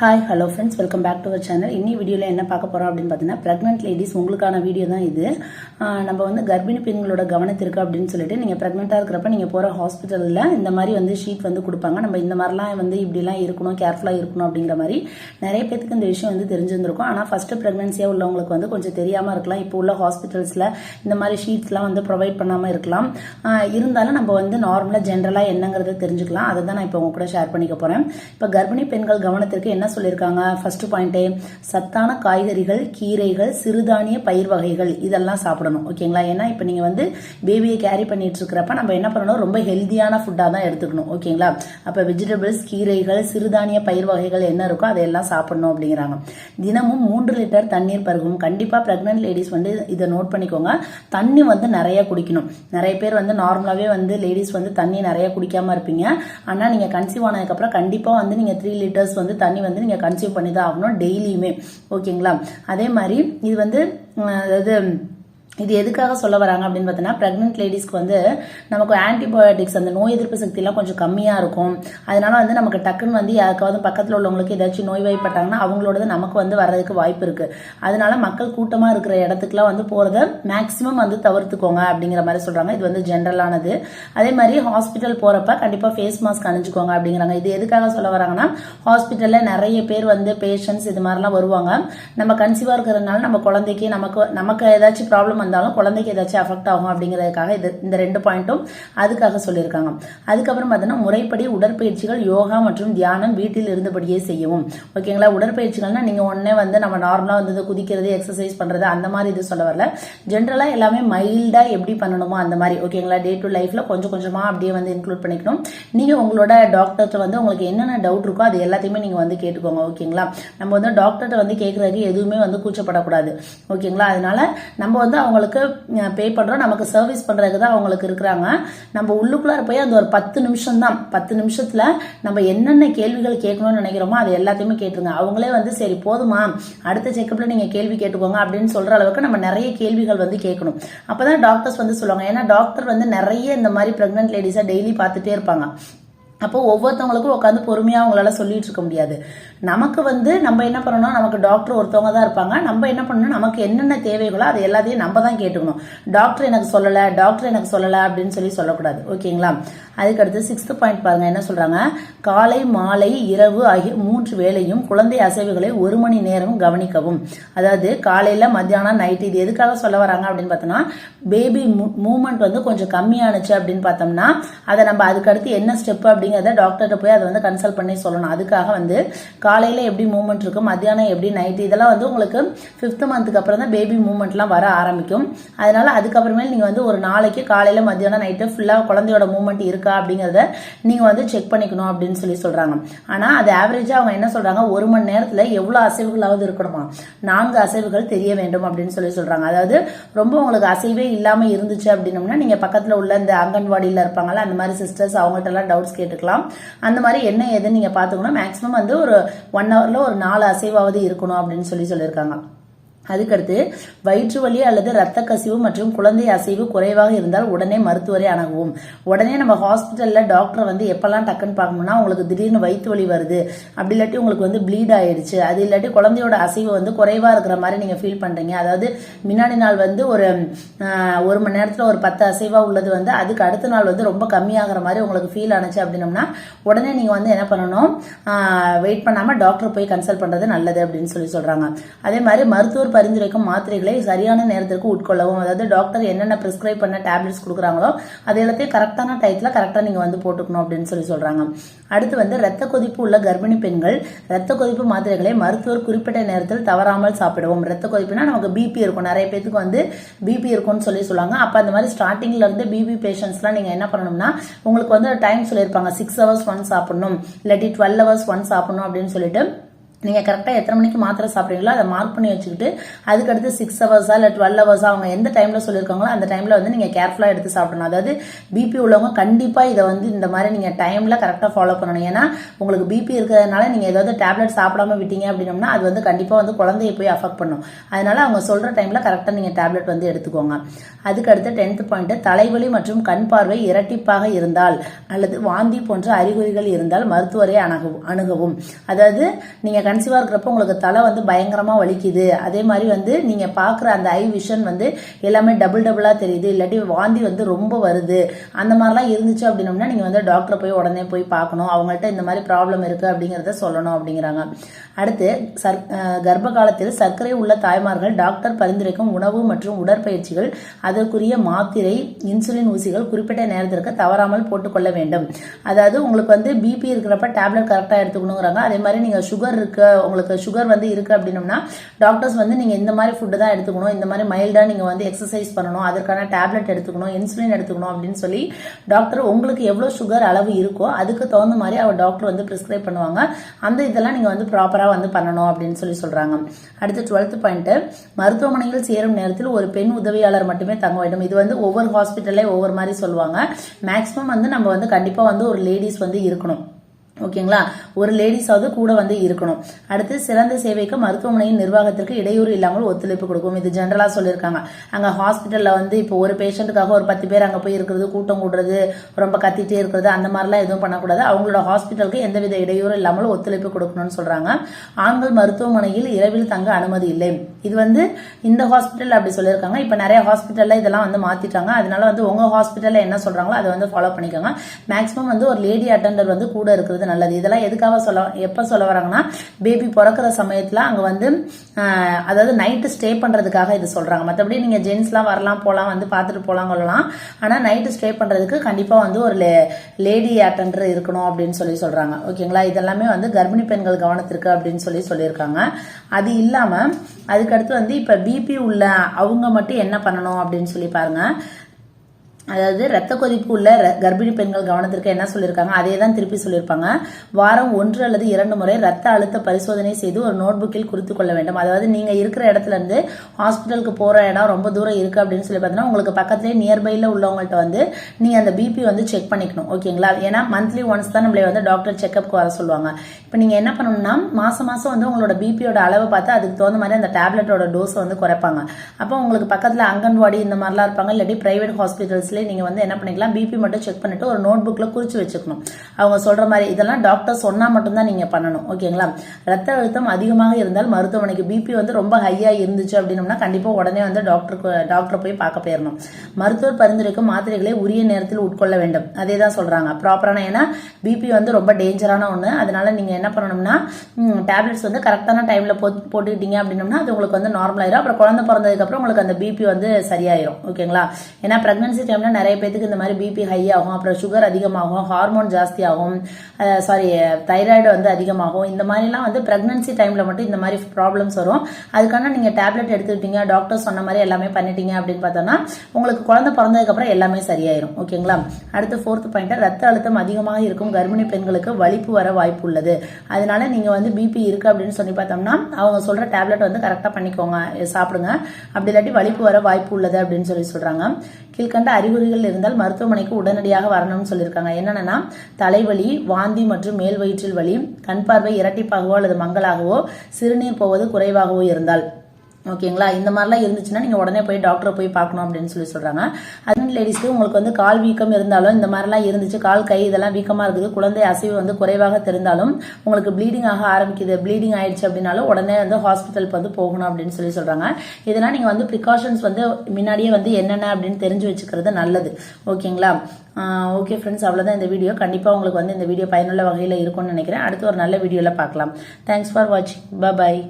Hi hello friends welcome back to our channel இன்னி வீடியோவில் என்ன பார்க்க போகிறோம் அப்படின்னு பார்த்தீங்கன்னா ப்ரெக்னென்ட் லேடிஸ் உங்களுக்கான வீடியோ தான் இது. நம்ம வந்து கர்ப்பிணி பெண்களோட கவனத்திற்கு அப்படின்னு சொல்லிட்டு நீங்கள் ப்ரெக்னெண்ட்டாக இருக்கிறப்ப நீங்கள் போகிற ஹாஸ்பிட்டலில் இந்த மாதிரி வந்து ஷீட் வந்து கொடுப்பாங்க. நம்ம இந்த மாதிரிலாம் வந்து இப்படிலாம் இருக்கணும் கேர்ஃபுல்லாக இருக்கணும் அப்படிங்கிற மாதிரி நிறைய பேத்துக்கு இந்த விஷயம் வந்து தெரிஞ்சிருந்திருக்கும். ஆனால் ஃபஸ்ட்டு ப்ரெக்னென்சியாக உள்ளவங்களுக்கு வந்து கொஞ்சம் தெரியாமல் இருக்கலாம். இப்போ உள்ள ஹாஸ்பிட்டல்ஸில் இந்த மாதிரி ஷீட்ஸ்லாம் வந்து ப்ரொவைட் பண்ணாமல் இருக்கலாம். இருந்தாலும் நம்ம வந்து நார்மலாக ஜென்ரலாக என்னங்கிறத தெரிஞ்சுக்கலாம். அதை தான் நான் இப்போ உங்க கூட ஷேர் பண்ணிக்க போகிறேன் இப்போ கர்ப்பிணி பெண்கள் கவனத்திற்கு என்ன சொல்லியிருக்காங்க. ஃபர்ஸ்ட் பாயிண்ட்டு சத்தான காய்கறிகள் கீரைகள் சிறுதானிய பயிர் வகைகள் இதெல்லாம் சாப்பிடணும். ஓகேங்களா ஏன்னா இப்போ நீங்கள் வந்து பேபியை கேரி பண்ணிட்டு இருக்கிறப்ப நம்ம என்ன பண்ணணும்? ரொம்ப ஹெல்தியான ஃபுட்டாக தான் எடுத்துக்கணும். ஓகேங்களா அப்போ வெஜிடபிள்ஸ் கீரைகள் சிறுதானிய பயிர் வகைகள் என்ன இருக்கோ அதையெல்லாம் சாப்பிடணும் அப்படிங்கிறாங்க. தினமும் மூன்று லிட்டர் தண்ணீர் பருகும். கண்டிப்பாக ப்ரெக்னென்ட் லேடிஸ் வந்து இதை நோட் பண்ணிக்கோங்க. தண்ணி வந்து நிறைய குடிக்கணும். நிறைய பேர் வந்து நார்மலாகவே வந்து லேடிஸ் வந்து தண்ணி நிறைய குடிக்காம இருப்பீங்க. ஆனால் நீங்கள் கன்சீவ் ஆனதுக்கப்புறம் கண்டிப்பாக வந்து நீங்கள் த்ரீ லிட்டர்ஸ் வந்து தண்ணி வந்து நீங்கள் கன்சியூம் பண்ணி தான் ஆகணும் டெய்லியுமே ஓகேங்களா அதே மாதிரி இது வந்து அதாவது இது எதுக்காக சொல்ல வராங்க அப்படின்னு பார்த்தீங்கன்னா ப்ரெக்னென்ட் லேடிஸ்க்கு வந்து நமக்கு ஆன்டிபயோட்டிக்ஸ் அந்த நோய் எதிர்ப்பு சக்திலாம் கொஞ்சம் கம்மியாக இருக்கும். அதனால வந்து நமக்கு டக்குன்னு வந்து யாருக்காவது பக்கத்தில் உள்ளவங்களுக்கு ஏதாச்சும் நோய் வாய்ப்பட்டாங்கன்னா அவங்களோடது நமக்கு வந்து வர்றதுக்கு வாய்ப்பு இருக்குது அதனால மக்கள் கூட்டமாக இருக்கிற இடத்துக்குலாம் வந்து போகிறத மேக்ஸிமம் வந்து தவிர்த்துக்கோங்க அப்படிங்கிற மாதிரி சொல்கிறாங்க இது வந்து ஜென்ரலானது அதே மாதிரி ஹாஸ்பிட்டல் போகிறப்ப கண்டிப்பாக ஃபேஸ் மாஸ்க் அணிஞ்சுக்கோங்க அப்படிங்கிறாங்க. இது எதுக்காக சொல்ல வராங்கன்னா ஹாஸ்பிட்டலில் நிறைய பேர் வந்து பேஷண்ட்ஸ் இது மாதிரிலாம் வருவாங்க. நம்ம கன்சீவாக இருக்கிறதுனால நம்ம குழந்தைக்கு நமக்கு நமக்கு ஏதாச்சும் ப்ராப்ளம் வந்தாலும் குழந்தைக்கு ஏதாச்சும் அஃபெக்ட் ஆகும் அப்படிங்கிறதுக்காக இது இந்த ரெண்டு பாயிண்ட்டும் அதுக்காக சொல்லியிருக்காங்க. அதுக்கப்புறம் பார்த்தீங்கன்னா முறைப்படி உடற்பயிற்சிகள் யோகா மற்றும் தியானம் வீட்டில் இருந்தபடியே செய்யவும். ஓகேங்களா உடற்பயிற்சிகள்னா நீங்கள் உடனே வந்து நம்ம நார்மலாக வந்து குதிக்கிறது எக்ஸசைஸ் பண்ணுறது அந்த மாதிரி இது சொல்ல வரல. ஜென்ரலாக எல்லாமே மைல்டாக எப்படி பண்ணணுமோ அந்த மாதிரி. ஓகேங்களா டே டு லைஃப்பில் கொஞ்சம் கொஞ்சமாக அப்படியே வந்து இன்க்ளூட் பண்ணிக்கணும். நீங்கள் உங்களோட டாக்டர்கிட்ட வந்து உங்களுக்கு என்னென்ன டவுட் இருக்கோ அது எல்லாத்தையுமே நீங்கள் வந்து கேட்டுக்கோங்க. ஓகேங்களா நம்ம வந்து டாக்டர்கிட்ட வந்து கேட்குறதுக்கு எதுவுமே வந்து கூச்சப்படக்கூடாது. ஓகேங்களா அதனால நம்ம வந்து அவங்களுக்கு பே பண்ணுறோம் நமக்கு சர்வீஸ் பண்ணுறதுக்கு தான் அவங்களுக்கு இருக்கிறாங்க. நம்ம உள்ளுக்குள்ளார போய் அந்த ஒரு பத்து நிமிஷம் தான் பத்து நிமிஷத்தில் நம்ம என்னென்ன கேள்விகள் கேட்கணும்னு நினைக்கிறோமோ அது எல்லாத்தையுமே கேட்டுருங்க. அவங்களே வந்து சரி போதுமா அடுத்த செக்கப்பில் நீங்கள் கேள்வி கேட்டுக்கோங்க அப்படின்னு சொல்கிற அளவுக்கு நம்ம நிறைய கேள்விகள் வந்து கேட்கணும். அப்போ தான் டாக்டர்ஸ் வந்து சொல்லுவாங்க. ஏன்னா டாக்டர் வந்து நிறைய இந்த மாதிரி ப்ரெக்னென்ட் லேடிஸை டெய்லி பார்த்துட்டே இருப்பாங்க. அப்போ ஒவ்வொருத்தவங்களுக்கும் உட்காந்து பொறுமையாக அவங்களால சொல்லிட்டு இருக்க முடியாது. நமக்கு வந்து நம்ம என்ன பண்ணணும்? நமக்கு டாக்டர் ஒருத்தவங்க தான் இருப்பாங்க. நம்ம என்ன பண்ணணும்? நமக்கு என்னென்ன தேவைகளோ அது எல்லாத்தையும் நம்ம தான் கேட்டுக்கணும். டாக்டர் எனக்கு சொல்லலை டாக்டர் எனக்கு சொல்லலை அப்படின்னு சொல்லி சொல்லக்கூடாது. ஓகேங்களா? அதுக்கடுத்து சிக்ஸ்த் பாயிண்ட் பாருங்க என்ன சொல்றாங்க? காலை மாலை இரவு ஆகிய மூன்று வேளையும் குழந்தை அசைவுகளை ஒரு மணி நேரம் கவனிக்கவும். அதாவது காலையில மத்தியானம் நைட் இது எதுக்காக சொல்ல வராங்க அப்படின்னு பார்த்தோம்னா பேபி மூமெண்ட் வந்து கொஞ்சம் கம்மியானுச்சு அப்படின்னு பார்த்தோம்னா அதை நம்ம அதுக்கடுத்து என்ன ஸ்டெப் அப்படிங்கிறத டாக்டர்கிட்ட போய் அதை வந்து கன்சல்ட் பண்ணி சொல்லணும். அதுக்காக வந்து காலையில் எப்படி மூமெண்ட் இருக்கும் மத்தியானம் எப்படி நைட் இதெல்லாம் வந்து உங்களுக்கு ஃபிஃப்த் மந்த்துக்கு அப்புறம் தான் பேபி மூமெண்ட்லாம் வர ஆரம்பிக்கும். அதனால அதுக்கப்புறமேல் நீங்கள் வந்து ஒரு நாளைக்கு காலையில் மத்தியானம் நைட்டு ஃபுல்லாக குழந்தையோட மூமெண்ட் இருக்கா அப்படிங்கிறத நீங்கள் வந்து செக் பண்ணிக்கணும் அப்படின்னு சொல்லி சொல்கிறாங்க ஆனால் அது ஆவரேஜாக அவங்க என்ன சொல்கிறாங்க ஒரு மணி நேரத்தில் எவ்வளோ அசைவுகளாவது இருக்கணுமா? நான்கு அசைவுகள் தெரிய வேண்டும் அப்படின்னு சொல்லி சொல்கிறாங்க அதாவது ரொம்ப உங்களுக்கு அசைவே இல்லாமல் இருந்துச்சு அப்படின்னம்னா நீங்கள் பக்கத்தில் உள்ள இந்த அங்கன்வாடியில் இருப்பாங்கல்ல அந்த மாதிரி சிஸ்டர்ஸ் அவங்கள்ட்டலாம் டவுட்ஸ் கேட்டுக்கலாம். அந்த மாதிரி என்ன ஏதுன்னு நீங்கள் பார்த்துக்கணும். மேக்ஸிமம் வந்து ஒரு ஒன் ஹவரில் ஒரு நாலு அசைவாவது இருக்கணும் அப்படின்னு சொல்லி சொல்லியிருக்காங்க. அதுக்கடுத்து வயிற்று வலி அல்லது ரத்த கசிவு மற்றும் குழந்தை அசைவு குறைவாக இருந்தால் உடனே மருத்துவரை அணுகவும். உடனே நம்ம ஹாஸ்பிட்டலில் டாக்டரை வந்து எப்பெல்லாம் டக்குன்னு பார்க்கணும்னா உங்களுக்கு திடீர்னு வயிற்று வலி வருது. அப்படி இல்லாட்டி உங்களுக்கு வந்து ப்ளீட் ஆயிடுச்சு. அது இல்லாட்டி குழந்தையோட அசைவு வந்து குறைவாக இருக்கிற மாதிரி நீங்கள் ஃபீல் பண்ணுறீங்க அதாவது முன்னாடி நாள் வந்து ஒரு ஒரு மணி நேரத்தில் ஒரு பத்து அசைவாக உள்ளது வந்து அதுக்கு அடுத்த நாள் வந்து ரொம்ப கம்மியாகிற மாதிரி உங்களுக்கு ஃபீல் ஆனுச்சு அப்படின்னம்னா உடனே நீங்கள் வந்து என்ன பண்ணணும்? வெயிட் பண்ணாமல் டாக்டர் போய் கன்சல்ட் பண்ணுறது நல்லது அப்படின்னு சொல்லி சொல்கிறாங்க அதே மாதிரி மருத்துவர் பரிந்துரைக்கும் மாத்திரைகளை சரியான நேரத்திற்கு உட்கொள்ளவும் அதாவது டாக்டர் என்னென்ன பிரிஸ்கிரைப் பண்ண டேப்லெட்ஸ் கொடுக்குறாங்களோ அது எல்லாத்தையும் கரெக்டான டயத்தில் கரெக்டாக நீங்கள் வந்து போட்டுக்கணும் அப்படின்னு சொல்லி சொல்கிறாங்க அடுத்து வந்து ரத்த கொதிப்பு உள்ள கர்ப்பிணி பெண்கள் ரத்த கொதிப்பு மாத்திரைகளை மருத்துவர் குறிப்பிட்ட நேரத்தில் தவறாமல் சாப்பிடுவோம். ரத்த கொதிப்புனா நமக்கு பிபி இருக்கும். நிறைய பேத்துக்கு வந்து பிபி இருக்கும்னு சொல்லி சொல்லுவாங்க. அப்போ அந்த மாதிரி ஸ்டார்டிங்ல இருந்து பிபி பேஷண்ட்ஸ்லாம் நீங்கள் என்ன பண்ணணும்னா உங்களுக்கு வந்து டைம் சொல்லியிருப்பாங்க. சிக்ஸ் ஹவர்ஸ் ஒன் சாப்பிடணும். இல்லாட்டி டுவெல் ஹவர்ஸ் ஒன் சாப்பிடணும் அப்படின்னு சொல்லிட்டு நீங்கள் கரெக்டாக எத்தனை மணிக்கு மாத்திரை சாப்பிட்றீங்களோ அதை மார்க் பண்ணி வச்சுக்கிட்டு அதுக்கடுத்து சிக்ஸ் ஹவர்ஸா இல்லை டுவெல் ஹவர்ஸா அவங்க எந்த டைமில் சொல்லியிருக்காங்களோ அந்த டைமில் வந்து நீங்கள் கேர்ஃபுல்லாக எடுத்து சாப்பிடணும். அதாவது பிபி உள்ளவங்க கண்டிப்பாக இதை வந்து இந்த மாதிரி நீங்கள் டைமில் கரெக்டாக ஃபாலோ பண்ணணும். ஏன்னா உங்களுக்கு பிபி இருக்கிறதுனால நீங்கள் ஏதாவது டேப்லெட் சாப்பிடாம விட்டீங்க அப்படின்னம்னா அது வந்து கண்டிப்பாக வந்து குழந்தைய போய் அஃபெக்ட் பண்ணும். அதனால அவங்க சொல்கிற டைமில் கரெக்டாக நீங்கள் டேப்லெட் வந்து எடுத்துக்கோங்க. அதுக்கடுத்து டென்த் பாயிண்ட் தலைவலி மற்றும் கண் பார்வை இரட்டிப்பாக இருந்தால் அல்லது வாந்தி போன்ற அறிகுறிகள் இருந்தால் மருத்துவரை அணுகவும் அணுகவும். அதாவது நீங்கள் கன்சீவாக இருக்கிறப்ப உங்களுக்கு தலை வந்து பயங்கரமாக வலிக்குது. அதே மாதிரி வந்து நீங்கள் பார்க்குற அந்த ஐ விஷன் வந்து எல்லாமே டபுள் டபுளாக தெரியுது. இல்லாட்டி வாந்தி வந்து ரொம்ப வருது. அந்த மாதிரிலாம் இருந்துச்சு அப்படின்னம்னா நீங்கள் வந்து டாக்டரை போய் உடனே போய் பார்க்கணும். அவங்கள்ட்ட இந்த மாதிரி ப்ராப்ளம் இருக்குது அப்படிங்கிறத சொல்லணும் அப்படிங்கிறாங்க. அடுத்து சர் கர்ப்ப காலத்தில் சர்க்கரை உள்ள தாய்மார்கள் டாக்டர் பரிந்துரைக்கும் உணவு மற்றும் உடற்பயிற்சிகள் அதற்குரிய மாத்திரை இன்சுலின் ஊசிகள் குறிப்பிட்ட நேரத்திற்கு தவறாமல் போட்டுக்கொள்ள வேண்டும். அதாவது உங்களுக்கு வந்து பிபி இருக்கிறப்ப டேப்லெட் கரெக்டாக எடுத்துக்கணுங்கிறாங்க. அதே மாதிரி நீங்கள் சுகர் இருக்கு உங்களுக்கு சுகர் வந்து இருக்கு அப்படின்னம்னா டாக்டர்ஸ் வந்து நீங்கள் இந்த மாதிரி ஃபுட்டு தான் எடுத்துக்கணும் இந்த மாதிரி மைல்டாக நீங்கள் வந்து எக்ஸசைஸ் பண்ணணும் அதற்கான டேப்லெட் எடுத்துக்கணும் இன்சுலின் எடுத்துக்கணும் அப்படின்னு சொல்லி டாக்டர் உங்களுக்கு எவ்வளோ சுகர் அளவு இருக்கோ அதுக்கு தகுந்த மாதிரி அவர் டாக்டர் வந்து ப்ரிஸ்கிரைப் பண்ணுவாங்க. அந்த இதெல்லாம் நீங்கள் வந்து ப்ராப்பராக வந்து பண்ணணும் அப்படின்னு சொல்லி சொல்கிறாங்க அடுத்து டுவெல்த் பாயிண்ட்டு மருத்துவமனையில் சேரும் நேரத்தில் ஒரு பெண் உதவியாளர் மட்டுமே தங்க வேண்டும். இது வந்து ஒவ்வொரு ஹாஸ்பிட்டல்லே ஒவ்வொரு மாதிரி சொல்லுவாங்க. மேக்ஸிமம் வந்து நம்ம வந்து கண்டிப்பாக வந்து ஒரு லேடிஸ் வந்து இருக்கணும். ஓகேங்களா? ஒரு லேடிஸாவது கூட வந்து இருக்கணும். அடுத்து சிறந்த சேவைக்கு மருத்துவமனையின் நிர்வாகத்திற்கு இடையூறு இல்லாமல் ஒத்துழைப்பு கொடுக்கும். இது ஜென்ரலாக சொல்லியிருக்காங்க. அங்கே ஹாஸ்பிட்டலில் வந்து இப்போ ஒரு பேஷண்ட்டுக்காக ஒரு பத்து பேர் அங்கே போய் இருக்கிறது கூட்டம் கூடுறது ரொம்ப கத்திட்டே இருக்கிறது அந்த மாதிரிலாம் எதுவும் பண்ணக்கூடாது. அவங்களோட ஹாஸ்பிட்டலுக்கு எந்தவித இடையூறு இல்லாமல் ஒத்துழைப்பு கொடுக்கணும்னு சொல்கிறாங்க ஆண்கள் மருத்துவமனையில் இரவில் தங்க அனுமதி இல்லை. இது வந்து இந்த ஹாஸ்பிட்டல் அப்படி சொல்லியிருக்காங்க. இப்போ நிறைய ஹாஸ்பிட்டலில் இதெல்லாம் வந்து மாற்றிட்டாங்க அதனால வந்து உங்கள் ஹாஸ்பிட்டலில் என்ன சொல்கிறாங்களோ அதை வந்து ஃபாலோ பண்ணிக்கோங்க. மேக்ஸிமம் வந்து ஒரு லேடி அட்டெண்டர் வந்து கூட இருக்கிறது நல்லது. இதெல்லாம் எதுக்காக சொல்ல எப்போ சொல்ல வராங்கன்னா பேபி பிறக்கிற சமயத்தில் அங்கே வந்து அதாவது நைட்டு ஸ்டே பண்ணுறதுக்காக இது சொல்கிறாங்க மற்றபடி நீங்கள் ஜென்ஸ்லாம் வரலாம் போகலாம் வந்து பார்த்துட்டு போகலாம் கொள்ளலாம் ஆனால் நைட்டு ஸ்டே பண்ணுறதுக்கு கண்டிப்பாக வந்து ஒரு லேடி அட்டெண்டர் இருக்கணும் அப்படின்னு சொல்லி சொல்கிறாங்க ஓகேங்களா? இதெல்லாமே வந்து கர்ப்பிணி பெண்கள் கவனத்திற்கு அப்படின்னு சொல்லி சொல்லியிருக்காங்க. அது இல்லாமல் அதுக்கடுத்து வந்து இப்போ பிபி உள்ள அவங்க மட்டும் என்ன பண்ணணும் அப்படின்னு சொல்லி பாருங்கள் அதாவது ரத்த கொதிப்பு உள்ள கர்ப்பிணி பெண்கள் கவனத்திற்கு என்ன சொல்லியிருக்காங்க அதே தான் திருப்பி சொல்லியிருப்பாங்க வாரம் ஒன்று அல்லது இரண்டு முறை ரத்த அழுத்த பரிசோதனை செய்து ஒரு நோட்புக்கில் குறித்து கொள்ள வேண்டும். அதாவது நீங்கள் இருக்கிற இடத்துல இருந்து ஹாஸ்பிட்டலுக்கு போகிற இடம் ரொம்ப தூரம் இருக்குது அப்படின்னு சொல்லி பார்த்தீங்கன்னா உங்களுக்கு பக்கத்துலேயே நியர்பையில் உள்ளவங்கள்ட்ட வந்து நீங்கள் அந்த பிபி வந்து செக் பண்ணிக்கணும். ஓகேங்களா? ஏன்னா மந்த்லி ஒன்ஸ் தான் நம்மளே வந்து டாக்டர் செக்அப்க்கு வர சொல்லுவாங்க. இப்போ நீங்கள் என்ன பண்ணணும்னா மாதம் மாதம் வந்து உங்களோட பிபியோட அளவை பார்த்து அதுக்கு தகுந்த மாதிரி அந்த டேப்லெட்டோட டோஸை வந்து குறைப்பாங்க. அப்போ உங்களுக்கு பக்கத்தில் அங்கன்வாடி இந்த மாதிரிலாம் இருப்பாங்க இல்லாட்டி ப்ரைவேட் ஹாஸ்பிட்டல்ஸ் ஹாஸ்பிட்டல்ஸ்லேயே நீங்கள் வந்து என்ன பண்ணிக்கலாம் பிபி மட்டும் செக் பண்ணிட்டு ஒரு நோட் புக்கில் குறித்து வச்சுக்கணும். அவங்க சொல்ற மாதிரி இதெல்லாம் டாக்டர் சொன்னால் மட்டும்தான் நீங்கள் பண்ணணும் ஓகேங்களா? ரத்த அழுத்தம் அதிகமாக இருந்தால் மருத்துவமனைக்கு பிபி வந்து ரொம்ப ஹையாக இருந்துச்சு அப்படின்னம்னா கண்டிப்பாக உடனே வந்து டாக்டருக்கு டாக்டரை போய் பார்க்க போயிடணும் மருத்துவர் பரிந்துரைக்கும் மாத்திரைகளை உரிய நேரத்தில் உட்கொள்ள வேண்டும். அதே தான் சொல்கிறாங்க ப்ராப்பரான ஏன்னா பிபி வந்து ரொம்ப டேஞ்சரான ஒன்று அதனால நீங்கள் என்ன பண்ணணும்னா டேப்லெட்ஸ் வந்து கரெக்டான டைமில் போ போட்டுக்கிட்டீங்க அப்படின்னம்னா அது உங்களுக்கு வந்து நார்மல் ஆயிரும். அப்புறம் குழந்தை பிறந்ததுக்கப்புறம் உங்களுக்கு அந்த பிபி வந்து சரியாயிரும் ஓகேங்களா? ஏன்னா ப்ரெக்னன்சி டைமில் நிறைய பேத்துக்கு இந்த மாதிரி பிபி ஹை ஆகும் அப்புறம் சுகர் அதிகமாகும் ஹார்மோன் ஜாஸ்தியாகும் சாரி தைராய்டு வந்து அதிகமாகும். இந்த மாதிரிலாம் வந்து ப்ரெக்னன்சி டைமில் மட்டும் இந்த மாதிரி ப்ராப்ளம்ஸ் வரும். அதுக்கான நீங்கள் டேப்லெட் எடுத்துக்கிட்டீங்க டாக்டர் சொன்ன மாதிரி எல்லாமே பண்ணிட்டீங்க அப்படின்னு பார்த்தோன்னா உங்களுக்கு குழந்தை பிறந்ததுக்கப்புறம் எல்லாமே சரியாயிரும். ஓகேங்களா? அடுத்து ஃபோர்த் பாயிண்ட் ரத்த அழுத்தம் அதிகமாக இருக்கும் கர்ப்பிணி பெண்களுக்கு வலிப்பு வர வாய்ப்பு உள்ளது. அதனால நீங்கள் வந்து பிபி இருக்கு அப்படின்னு சொல்லி பார்த்தோம்னா அவங்க சொல்கிற டேப்லெட் வந்து கரெக்டாக பண்ணிக்கோங்க சாப்பிடுங்க. அப்படி இல்லாட்டி வலிப்பு வர வாய்ப்பு உள்ளது அப்படின்னு சொல்லி சொல்கிறாங்க கீழ்கண்ட அறிகுறிகள் இருந்தால் மருத்துவமனைக்கு உடனடியாக வரணும்னு சொல்லியிருக்காங்க. என்னென்னா தலைவலி வாந்தி மற்றும் மேல் வயிற்றில் வலி கண் பார்வை இரட்டிப்பாகவோ அல்லது மங்கலாகவோ சிறுநீர் போவது குறைவாகவோ இருந்தால். ஓகேங்களா? இந்த மாதிரிலாம் இருந்துச்சுன்னா நீங்கள் உடனே போய் டாக்டரை போய் பார்க்கணும் அப்படின்னு சொல்லி சொல்கிறாங்க அதுவும் லேடிஸ்க்கு உங்களுக்கு வந்து கால் வீக்கம் இருந்தாலும் இந்த மாதிரிலாம் இருந்துச்சு கால் கை இதெல்லாம் வீக்கமாக இருக்குது குழந்தை அசைவு வந்து குறைவாக தெரிந்தாலும் உங்களுக்கு ப்ளீடிங் ஆக ஆரம்பிக்குது ப்ளீடிங் ஆயிடுச்சு அப்படின்னாலும் உடனே வந்து ஹாஸ்பிட்டலுக்கு வந்து போகணும் அப்படின்னு சொல்லி சொல்கிறாங்க இதெல்லாம் நீங்கள் வந்து ப்ரிகாஷன்ஸ் வந்து முன்னாடியே வந்து என்னென்ன அப்படின்னு தெரிஞ்சு வச்சுக்கிறது நல்லது. ஓகேங்களா? ஓகே ஃப்ரெண்ட்ஸ் அவ்வளோதான் இந்த வீடியோ கண்டிப்பாக உங்களுக்கு வந்து இந்த வீடியோ பயனுள்ள வகையில் இருக்கும்னு நினைக்கிறேன். அடுத்து ஒரு நல்ல வீடியோவில் பார்க்கலாம். தேங்க்ஸ் ஃபார் வாட்சிங் பாய்